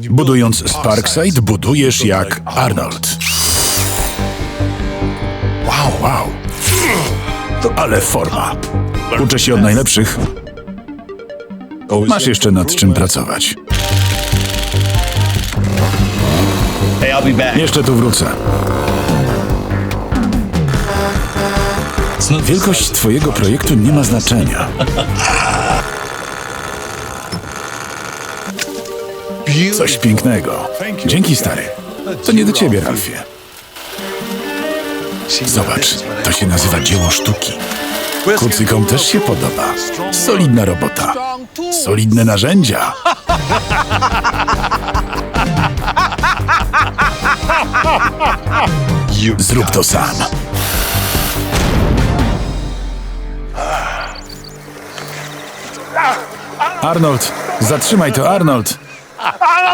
Budując Sparkside, budujesz jak Arnold. Wow, wow. Ale forma. Uczę się od najlepszych. Masz jeszcze nad czym pracować. Jeszcze tu wrócę. Wielkość twojego projektu nie ma znaczenia. Coś pięknego. Dzięki, stary. To nie do ciebie, Ralfie. Zobacz, to się nazywa dzieło sztuki. Kucykom też się podoba. Solidna robota. Solidne narzędzia. Zrób to sam. Arnold, zatrzymaj to, Arnold. ¡Vamos!